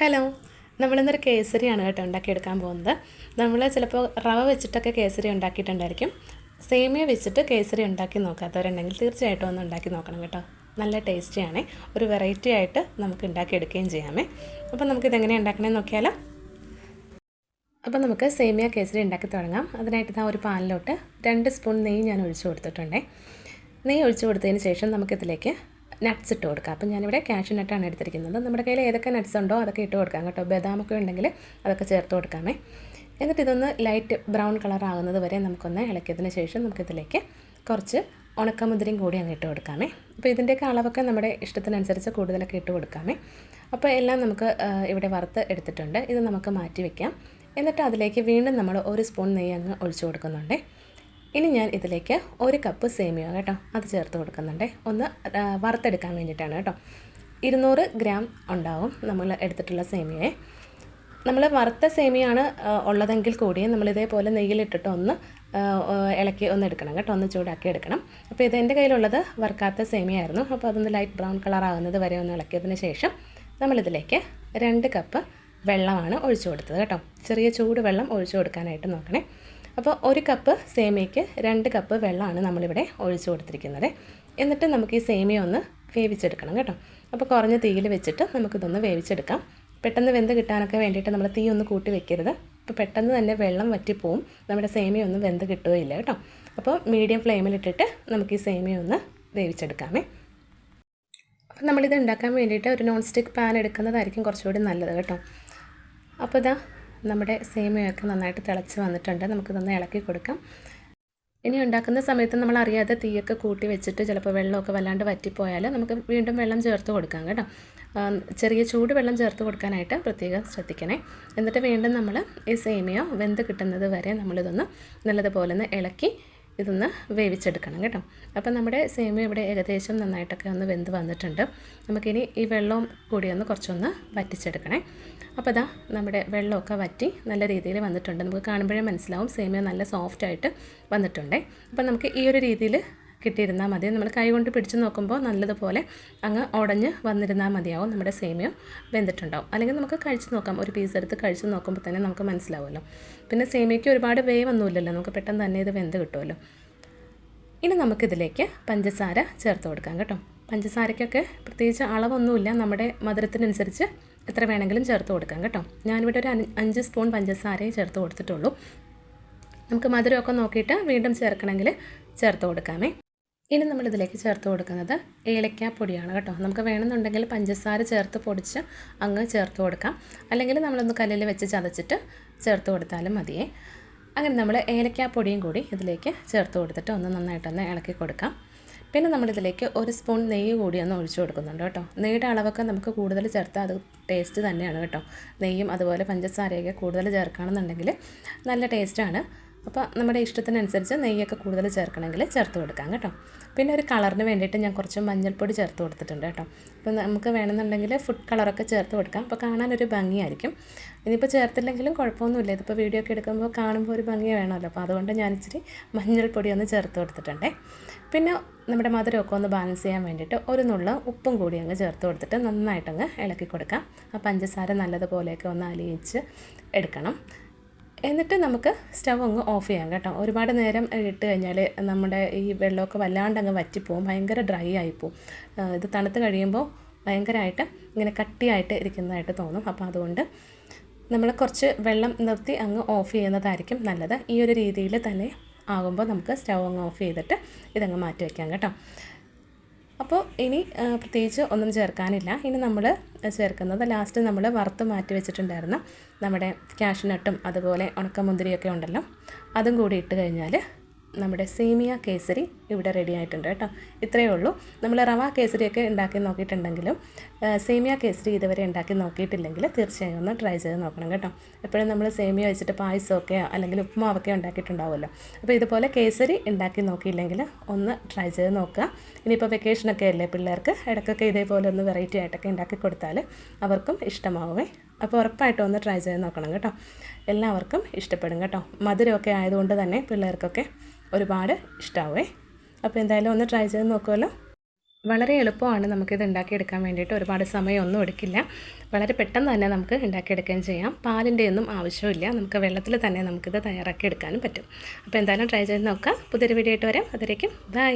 Hello. നമ്മളിന്നൊരു കേസരിയാണ് കേട്ടോ ഉണ്ടാക്കിയെടുക്കാൻ പോകുന്നത്. നമ്മൾ ചിലപ്പോൾ റവ വെച്ചിട്ടൊക്കെ കേസരി ഉണ്ടാക്കിയിട്ടുണ്ടായിരിക്കും. സേമിയ വെച്ചിട്ട് കേസരി ഉണ്ടാക്കി നോക്കാത്തവരുണ്ടെങ്കിൽ തീർച്ചയായിട്ടും ഒന്ന് ഉണ്ടാക്കി നോക്കണം കേട്ടോ. നല്ല ടേസ്റ്റിയാണേ. ഒരു വെറൈറ്റി ആയിട്ട് നമുക്ക് ഉണ്ടാക്കിയെടുക്കുകയും ചെയ്യാമേ. അപ്പോൾ നമുക്കിതെങ്ങനെയാണ് ഉണ്ടാക്കണമെന്ന് നോക്കിയാലോ. അപ്പോൾ നമുക്ക് സേമിയ കേസരി ഉണ്ടാക്കി തുടങ്ങാം. അതിനായിട്ട് ഇതാ ഒരു പാനിലോട്ട് രണ്ട് സ്പൂൺ നെയ്യ് ഞാൻ ഒഴിച്ചു കൊടുത്തിട്ടുണ്ടേ. നെയ്യ് ഒഴിച്ചു കൊടുത്തതിന് ശേഷം നമുക്കിതിലേക്ക് നട്ട്സ് ഇട്ട് കൊടുക്കുക. അപ്പം ഞാനിവിടെ ക്യാഷ്യൂ നട്ടാണ് എടുത്തിരിക്കുന്നത്. നമ്മുടെ കയ്യിൽ ഏതൊക്കെ നട്ട്സ് ഉണ്ടോ അതൊക്കെ ഇട്ട് കൊടുക്കാം കേട്ടോ. ബദാമൊക്കെ ഉണ്ടെങ്കിൽ അതൊക്കെ ചേർത്ത് കൊടുക്കാമേ. എന്നിട്ട് ഇതൊന്ന് ലൈറ്റ് ബ്രൗൺ കളർ ആകുന്നത് വരെ നമുക്കൊന്ന് ഇളക്കിയതിന് ശേഷം നമുക്കിതിലേക്ക് കുറച്ച് ഉണക്കമുന്തിരിയും കൂടി അങ്ങ് ഇട്ട് കൊടുക്കാമേ. അപ്പോൾ ഇതിന്റെയൊക്കെ അളവൊക്കെ നമ്മുടെ ഇഷ്ടത്തിനനുസരിച്ച് കൂടുതലൊക്കെ ഇട്ട് കൊടുക്കാമേ. അപ്പോൾ എല്ലാം നമുക്ക് ഇവിടെ വറുത്ത് എടുത്തിട്ടുണ്ട്. ഇത് നമുക്ക് മാറ്റി വയ്ക്കാം എന്നിട്ട് അതിലേക്ക് വീണ്ടും നമ്മൾ ഒരു സ്പൂൺ നെയ്യ് അങ്ങ് ഒഴിച്ചു കൊടുക്കുന്നുണ്ട്. ഇനി ഞാൻ ഇതിലേക്ക് ഒരു കപ്പ് സേമിയ കേട്ടോ അത് ചേർത്ത് കൊടുക്കുന്നുണ്ട്. ഒന്ന് വറുത്തെടുക്കാൻ വേണ്ടിയിട്ടാണ് കേട്ടോ. ഇരുന്നൂറ് ഗ്രാം ഉണ്ടാവും നമ്മൾ എടുത്തിട്ടുള്ള സേമിയയെ. നമ്മൾ വറുത്ത സേമിയാണ് ഉള്ളതെങ്കിൽ കൂടി നമ്മൾ ഇതേപോലെ നെയ്യിലിട്ടിട്ട് ഒന്ന് ഇളക്കി ഒന്ന് എടുക്കണം കേട്ടോ ഒന്ന് ചൂടാക്കി എടുക്കണം. അപ്പോൾ ഇത് എന്റെ കയ്യിലുള്ളത് വറുക്കാത്ത സേമിയായിരുന്നു. അപ്പോൾ അതൊന്ന് ലൈറ്റ് ബ്രൗൺ കളർ ആകുന്നത് വരെ ഒന്ന് ഇളക്കിയതിന് ശേഷം നമ്മളിതിലേക്ക് രണ്ട് കപ്പ് വെള്ളമാണ് ഒഴിച്ചു കൊടുത്തത് കേട്ടോ. ചെറിയ ചൂട് വെള്ളം ഒഴിച്ചു കൊടുക്കാനായിട്ട് നോക്കണേ. അപ്പോൾ ഒരു കപ്പ് സേമിയയ്ക്ക് രണ്ട് കപ്പ് വെള്ളമാണ് നമ്മളിവിടെ ഒഴിച്ചു കൊടുത്തിരിക്കുന്നത്. എന്നിട്ട് നമുക്ക് ഈ സേമിയ ഒന്ന് വേവിച്ചെടുക്കണം കേട്ടോ. അപ്പോൾ കുറഞ്ഞ തീയിൽ വെച്ചിട്ട് നമുക്കിതൊന്ന് വേവിച്ചെടുക്കാം. പെട്ടെന്ന് വെന്ത് കിട്ടാനൊക്കെ വേണ്ടിയിട്ട് നമ്മൾ തീ ഒന്ന് കൂട്ടി വെക്കരുത്. അപ്പോൾ പെട്ടെന്ന് തന്നെ വെള്ളം വറ്റിപ്പോവും. നമ്മുടെ സേമിയ ഒന്നും വെന്ത് കിട്ടുകയില്ല കേട്ടോ. അപ്പോൾ മീഡിയം ഫ്ലെയിമിലിട്ടിട്ട് നമുക്ക് ഈ സേമിയ ഒന്ന് വേവിച്ചെടുക്കാമേ. അപ്പം നമ്മളിത് ഉണ്ടാക്കാൻ വേണ്ടിയിട്ട് ഒരു നോൺ സ്റ്റിക്ക് പാൻ എടുക്കുന്നതായിരിക്കും കുറച്ചുകൂടി നല്ലത് കേട്ടോ. അപ്പോൾ ഇതാ നമ്മുടെ സേമിയൊക്കെ നന്നായിട്ട് തിളച്ച് വന്നിട്ടുണ്ട്. നമുക്ക് നന്നായി ഇളക്കി കൊടുക്കാം. ഇനി ഉണ്ടാക്കുന്ന സമയത്ത് നമ്മൾ അറിയാതെ തീയൊക്കെ കൂട്ടി വെച്ചിട്ട് ചിലപ്പോൾ വെള്ളമൊക്കെ വല്ലാണ്ട് വറ്റിപ്പോയാൽ നമുക്ക് വീണ്ടും വെള്ളം ചേർത്ത് കൊടുക്കാം കേട്ടോ. ചെറിയ ചൂട് വെള്ളം ചേർത്ത് കൊടുക്കാനായിട്ട് പ്രത്യേകം ശ്രദ്ധിക്കണേ. എന്നിട്ട് വീണ്ടും നമ്മൾ ഈ സേമിയോ വെന്ത് കിട്ടുന്നത് വരെ നമ്മളിതൊന്ന് നല്ലതുപോലെ ഒന്ന് ഇളക്കി ഇതൊന്ന് വേവിച്ചെടുക്കണം കേട്ടോ. അപ്പം നമ്മുടെ സേമിയ ഇവിടെ ഏകദേശം നന്നായിട്ടൊക്കെ ഒന്ന് വെന്ത് വന്നിട്ടുണ്ട്. നമുക്കിനി ഈ വെള്ളവും കൂടി ഒന്ന് കുറച്ചൊന്ന് വറ്റിച്ചെടുക്കണേ. അപ്പോൾ ഇതാ നമ്മുടെ വെള്ളമൊക്കെ വറ്റി നല്ല രീതിയിൽ വന്നിട്ടുണ്ട്. നമുക്ക് കാണുമ്പോഴേ മനസ്സിലാവും സേമിയ നല്ല സോഫ്റ്റായിട്ട് വന്നിട്ടുണ്ടേ. അപ്പം നമുക്ക് ഈ ഒരു രീതിയിൽ കിട്ടിയിരുന്നാൽ മതി. നമ്മൾ കൈ കൊണ്ട് പിടിച്ച് നോക്കുമ്പോൾ നല്ലതുപോലെ അങ്ങ് ഉടഞ്ഞ് വന്നിരുന്നാൽ മതിയാവും. നമ്മുടെ സേമിയ വെന്തിട്ടുണ്ടാവും. അല്ലെങ്കിൽ നമുക്ക് കഴിച്ച് നോക്കാം. ഒരു പീസ് എടുത്ത് കഴിച്ച് നോക്കുമ്പോൾ തന്നെ നമുക്ക് മനസ്സിലാവുമല്ലോ. പിന്നെ സേമിയയ്ക്ക് ഒരുപാട് വേവൊന്നുമില്ലല്ലോ നമുക്ക് പെട്ടെന്ന് തന്നെ ഇത് വെന്ത് കിട്ടുമല്ലോ. ഇനി നമുക്കിതിലേക്ക് പഞ്ചസാര ചേർത്ത് കൊടുക്കാം കേട്ടോ. പഞ്ചസാരയ്ക്കൊക്കെ പ്രത്യേകിച്ച് അളവൊന്നുമില്ല. നമ്മുടെ മധുരത്തിനനുസരിച്ച് എത്ര വേണമെങ്കിലും ചേർത്ത് കൊടുക്കാം കേട്ടോ. ഞാനിവിടെ ഒരു അഞ്ച് സ്പൂൺ പഞ്ചസാരയെ ചേർത്ത് കൊടുത്തിട്ടുള്ളൂ. നമുക്ക് മധുരമൊക്കെ നോക്കിയിട്ട് വീണ്ടും ചേർക്കണമെങ്കിൽ ചേർത്ത് കൊടുക്കാമേ. ഇനി നമ്മളിതിലേക്ക് ചേർത്ത് കൊടുക്കുന്നത് ഏലക്കാപ്പൊടിയാണ് കേട്ടോ. നമുക്ക് വേണമെന്നുണ്ടെങ്കിൽ പഞ്ചസാര ചേർത്ത് പൊടിച്ച് അങ്ങ് ചേർത്ത് കൊടുക്കാം. അല്ലെങ്കിൽ നമ്മളൊന്ന് കല്ലിൽ വെച്ച് ചതച്ചിട്ട് ചേർത്ത് കൊടുത്താലും മതിയേ അങ്ങനെ നമ്മൾ ഏലക്കാപ്പൊടിയും കൂടി ഇതിലേക്ക് ചേർത്ത് കൊടുത്തിട്ട് ഒന്ന് നന്നായിട്ടൊന്ന് ഇളക്കി കൊടുക്കാം. പിന്നെ നമ്മളിതിലേക്ക് ഒരു സ്പൂൺ നെയ്യ് കൂടി ഒന്ന് ഒഴിച്ചു കൊടുക്കുന്നുണ്ട് കേട്ടോ. നെയ്യുടെ അളവൊക്കെ നമുക്ക് കൂടുതൽ ചേർത്താൽ അത് ടേസ്റ്റ് തന്നെയാണ് കേട്ടോ. നെയ്യും അതുപോലെ പഞ്ചസാരയൊക്കെ കൂടുതൽ ചേർക്കുകയാണെന്നുണ്ടെങ്കിൽ നല്ല ടേസ്റ്റാണ്. അപ്പോൾ നമ്മുടെ ഇഷ്ടത്തിനനുസരിച്ച് നെയ്യൊക്കെ കൂടുതൽ ചേർക്കണമെങ്കിൽ ചേർത്ത് കൊടുക്കാം കേട്ടോ. പിന്നെ ഒരു കളറിന് വേണ്ടിയിട്ട് ഞാൻ കുറച്ച് മഞ്ഞൾപ്പൊടി ചേർത്ത് കൊടുത്തിട്ടുണ്ട് കേട്ടോ. അപ്പോൾ നമുക്ക് വേണമെന്നുണ്ടെങ്കിൽ ഫുഡ് കളറൊക്കെ ചേർത്ത് കൊടുക്കാം. അപ്പോൾ ഒരു ഭംഗിയായിരിക്കും. ഇനിയിപ്പോൾ ചേർത്തില്ലെങ്കിലും കുഴപ്പമൊന്നുമില്ല. ഇതിപ്പോൾ വീഡിയോ ഒക്കെ എടുക്കുമ്പോൾ കാണുമ്പോൾ ഒരു ഭംഗി വേണമല്ലോ. അപ്പോൾ അതുകൊണ്ട് ഞാൻ ഇച്ചിരി മഞ്ഞൾപ്പൊടി ഒന്ന് ചേർത്ത് കൊടുത്തിട്ടുണ്ടേ. പിന്നെ നമ്മുടെ മധുരമൊക്കെ ഒന്ന് ബാലൻസ് ചെയ്യാൻ വേണ്ടിയിട്ട് ഒരു നുള്ള ഉപ്പും കൂടി അങ്ങ് ചേർത്ത് കൊടുത്തിട്ട് നന്നായിട്ടങ്ങ് ഇളക്കി കൊടുക്കാം. ആ പഞ്ചസാര നല്ലതുപോലെയൊക്കെ ഒന്ന് അലിയിച്ച് എടുക്കണം. എന്നിട്ട് നമുക്ക് സ്റ്റവ് അങ്ങ് ഓഫ് ചെയ്യാം കേട്ടോ. ഒരുപാട് നേരം ഇട്ട് കഴിഞ്ഞാൽ നമ്മുടെ ഈ വെള്ളമൊക്കെ വല്ലാണ്ട് അങ്ങ് വറ്റിപ്പോവും ഭയങ്കര ഡ്രൈ ആയിപ്പോവും. ഇത് തണുത്ത് കഴിയുമ്പോൾ ഭയങ്കരമായിട്ട് ഇങ്ങനെ കട്ടിയായിട്ട് ഇരിക്കുന്നതായിട്ട് തോന്നും. അപ്പോൾ അതുകൊണ്ട് നമ്മൾ കുറച്ച് വെള്ളം നിർത്തി അങ്ങ് ഓഫ് ചെയ്യുന്നതായിരിക്കും നല്ലത്. ഈ ഒരു രീതിയിൽ തന്നെ ആകുമ്പോൾ നമുക്ക് സ്റ്റവ് അങ്ങ് ഓഫ് ചെയ്തിട്ട് ഇതങ്ങ് മാറ്റി വയ്ക്കാം കേട്ടോ. അപ്പോൾ ഇനി പ്രത്യേകിച്ച് ഒന്നും ചേർക്കാനില്ല. ഇനി നമ്മൾ ചേർക്കുന്നത് ലാസ്റ്റ് നമ്മൾ വറുത്ത് മാറ്റി വെച്ചിട്ടുണ്ടായിരുന്ന. നമ്മുടെ കാഷ്നട്ടും അതുപോലെ ഉണക്കമുന്തിരിയൊക്കെ ഉണ്ടല്ലോ. അതും കൂടി ഇട്ട് കഴിഞ്ഞാൽ നമ്മുടെ സേമിയ കേസരി ഇവിടെ റെഡി ആയിട്ടുണ്ട് കേട്ടോ. ഇത്രയേ ഉള്ളൂ. നമ്മൾ റവ കേസരിയൊക്കെ ഉണ്ടാക്കി നോക്കിയിട്ടുണ്ടെങ്കിലും സേമിയ കേസരി ഇതുവരെ ഉണ്ടാക്കി നോക്കിയിട്ടില്ലെങ്കിൽ തീർച്ചയായും ഒന്ന് ട്രൈ ചെയ്ത് നോക്കണം കേട്ടോ. എപ്പോഴും നമ്മൾ സേമിയ വെച്ചിട്ട് പായസമൊക്കെ അല്ലെങ്കിൽ ഉപ്പുമാവൊക്കെ ഉണ്ടാക്കിയിട്ടുണ്ടാവുമല്ലോ. അപ്പോൾ ഇതുപോലെ കേസരി ഉണ്ടാക്കി നോക്കിയില്ലെങ്കിൽ ഒന്ന് ട്രൈ ചെയ്ത് നോക്കുക. ഇനിയിപ്പോൾ വെക്കേഷനൊക്കെ അല്ലേ പിള്ളേർക്ക്? ഇടയ്ക്കൊക്കെ ഇതേപോലെ ഒന്ന് വെറൈറ്റി ആയിട്ടൊക്കെ ഉണ്ടാക്കി കൊടുത്താൽ അവർക്കും ഇഷ്ടമാവുമേ. അപ്പോൾ ഉറപ്പായിട്ടും ഒന്ന് ട്രൈ ചെയ്ത് നോക്കണം കേട്ടോ. എല്ലാവർക്കും ഇഷ്ടപ്പെടും കേട്ടോ. മധുരമൊക്കെ ആയതുകൊണ്ട് തന്നെ പിള്ളേർക്കൊക്കെ ഒരുപാട് ഇഷ്ടമാവേ അപ്പോൾ എന്തായാലും ഒന്ന് ട്രൈ ചെയ്ത് നോക്കുമല്ലോ. വളരെ എളുപ്പമാണ് നമുക്കിത് ഉണ്ടാക്കിയെടുക്കാൻ വേണ്ടിയിട്ട്. ഒരുപാട് സമയമൊന്നും എടുക്കില്ല. വളരെ പെട്ടെന്ന് തന്നെ നമുക്ക് ഉണ്ടാക്കിയെടുക്കുകയും ചെയ്യാം. പാലിന്റെ ഒന്നും ആവശ്യമില്ല. നമുക്ക് വെള്ളത്തിൽ തന്നെ നമുക്കിത് തയ്യാറാക്കി എടുക്കാനും പറ്റും. അപ്പോൾ എന്തായാലും ട്രൈ ചെയ്ത് നോക്കാം. പുതിയൊരു വീഡിയോ ആയിട്ട് വരാം. അതിലേക്കും ബൈ